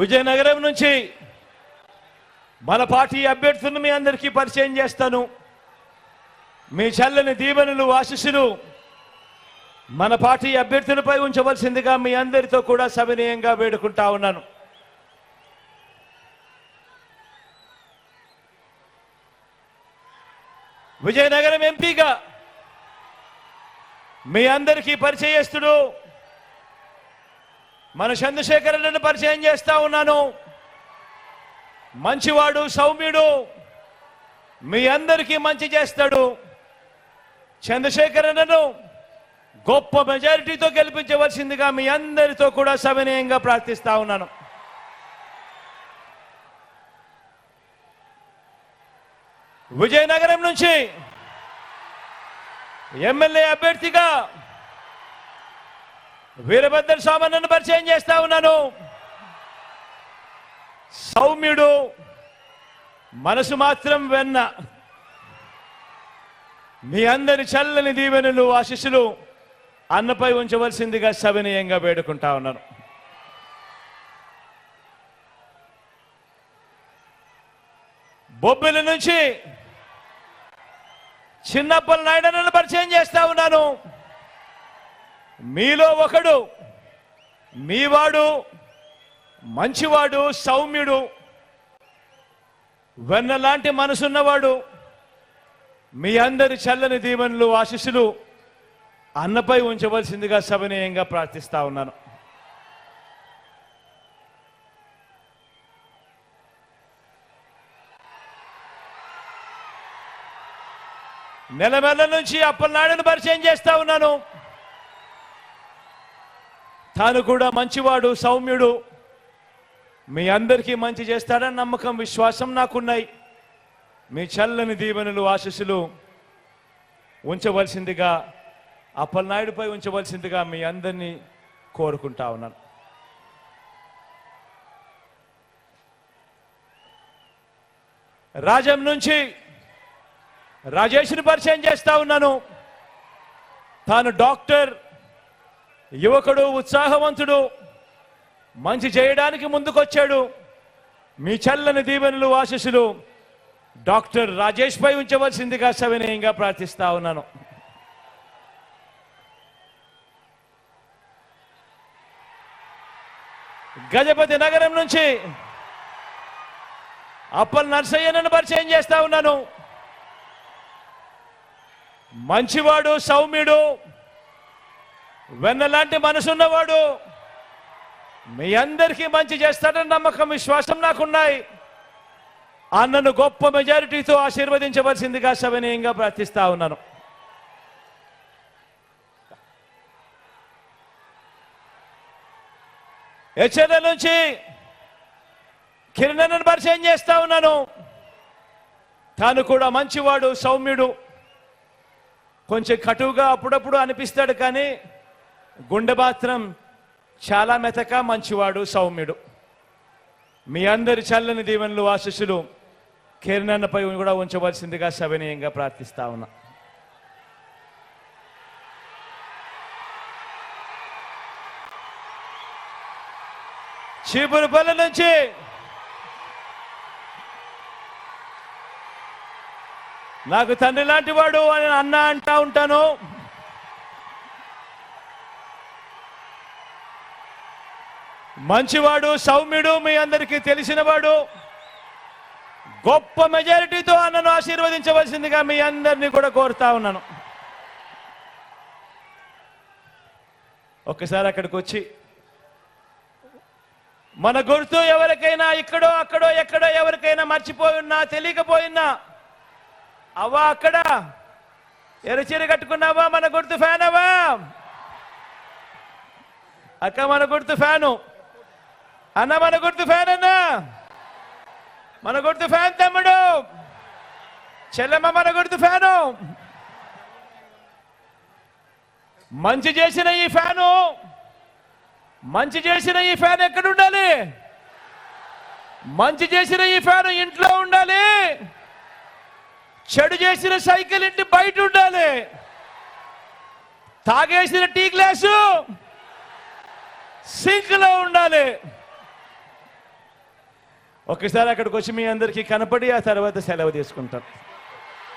విజయనగరం నుంచి మన పార్టీ అభ్యర్థులను మీ అందరికీ పరిచయం చేస్తాను. మీ చల్లని దీవెనలు ఆశిస్సులు మన పార్టీ అభ్యర్థులపై ఉంచవలసిందిగా మీ అందరితో కూడా సవినయంగా వేడుకుంటా ఉన్నాను. విజయనగరం ఎంపీగా మీ అందరికీ పరిచయస్తుడు మన చంద్రశేఖరను పరిచయం చేస్తా ఉన్నాను. మంచివాడు సౌమ్యుడు మీ అందరికీ మంచి చేస్తాడు. చంద్రశేఖరను గొప్ప మెజారిటీతో గెలిపించవలసిందిగా మీ అందరితో కూడా సవినయంగా ప్రార్థిస్తా ఉన్నాను. విజయనగరం నుంచి ఎమ్మెల్యే అభ్యర్థిగా వీరభద్ర స్వామన్నను పరిచయం చేస్తా ఉన్నాను. సౌమ్యుడు మనసు మాత్రం వెన్న. మీ అందరి చల్లని దీవెనలు ఆశిస్సులు అన్నపై ఉంచవలసిందిగా సవినీయంగా వేడుకుంటా ఉన్నాను. బొబ్బిలి నుంచి చిన్నప్పల నాయుడనను పరిచయం చేస్తా ఉన్నాను. మీలో ఒకడు మీవాడు మంచివాడు సౌమ్యుడు వెన్నలాంటి మనసున్నవాడు మీ అందరి చల్లని దీవెనలు ఆశీస్సులు అన్నపై ఉంచవలసిందిగా సవినయంగా ప్రార్థిస్తా ఉన్నాను. నెలమెల్ల నుంచి అప్పలనాయుడును పరిచయం చేస్తా ఉన్నాను. తాను కూడా మంచివాడు సౌమ్యుడు. మీ అందరికీ మంచి చేస్తాడని నమ్మకం విశ్వాసం నాకున్నాయి. మీ చల్లని దీవెనలు ఆశీస్సులు ఉంచవలసిందిగా అప్పలనాయుడిపై ఉంచవలసిందిగా మీ అందరినీ కోరుకుంటా ఉన్నాను. రాజం నుంచి రాజేష్ని పరిచయం చేస్తా ఉన్నాను. తాను డాక్టర్ యువకుడు ఉత్సాహవంతుడు మంచి చేయడానికి ముందుకొచ్చాడు. మీ చల్లని దీవెనలు ఆశీస్సులు డాక్టర్ రాజేష్ పై ఉంచవలసిందిగా సవినయంగా ప్రార్థిస్తా ఉన్నాను. గజపతి నగరం నుంచి అప్పల్ నర్సయ్యనను పరిచయం చేస్తా ఉన్నాను. మంచివాడు సౌమ్యుడు వెన్నలాంటి మనసున్నవాడు మీ అందరికీ మంచి చేస్తాడని నమ్మకం విశ్వాసం నాకున్నాయి. అన్నను గొప్ప మెజారిటీతో ఆశీర్వదించవలసిందిగా సవినయంగా ప్రార్థిస్తా ఉన్నాను. హెచ్ఎల్ నుంచి కిరణను పరిచయం చేస్తా ఉన్నాను. తాను కూడా మంచివాడు సౌమ్యుడు. కొంచెం కటువుగా అప్పుడప్పుడు అనిపిస్తాడు కానీ గుండెబాత్రం చాలా మెతక మంచివాడు సౌమ్యుడు. మీ అందరి చల్లని దీవెనలు ఆశిస్సులు కిరణన్నపై కూడా ఉంచవలసిందిగా సవినయంగా ప్రార్థిస్తా ఉన్నా. చీపురుపల్లి నుంచి నాకు తండ్రి లాంటి వాడు అని అన్న అంటా ఉంటాను. మంచివాడు సౌమ్యుడు మీ అందరికీ తెలిసినవాడు. గొప్ప మెజారిటీతో అన్నను ఆశీర్వదించవలసిందిగా మీ అందరినీ కూడా కోరుతా ఉన్నాను. ఒక్కసారి అక్కడికి వచ్చి మన గుర్తు ఎవరికైనా ఇక్కడో అక్కడో ఎక్కడో ఎవరికైనా మర్చిపోయి ఉన్నా తెలియకపోయినా అవ్వా అక్కడ. ఎరచీర కట్టుకున్నావా? మన గుర్తు ఫ్యాన్ అవ్వా? అక్క మన గుర్తు ఫ్యాను. అన్న మన గుర్తు ఫ్యాన్ అన్న. మన గుర్తు ఫ్యాన్ తమ్ముడు. చెల్లెమ్మ మన గుర్తు ఫ్యాను. మంచి చేసిన ఈ ఫ్యాను. మంచి చేసిన ఈ ఫ్యాన్ ఎక్కడ ఉండాలి? మంచి చేసిన ఈ ఫ్యాన్ ఇంట్లో ఉండాలి. చెడు చేసిన సైకిల్ ఇంటి బయట ఉండాలి. తాగేసిన టీ గ్లాసు సింక్లో ఉండాలి. ఒకసారి అక్కడికి వచ్చి మీ అందరికీ కనపడి ఆ తర్వాత సెలవు తీసుకుంటాం.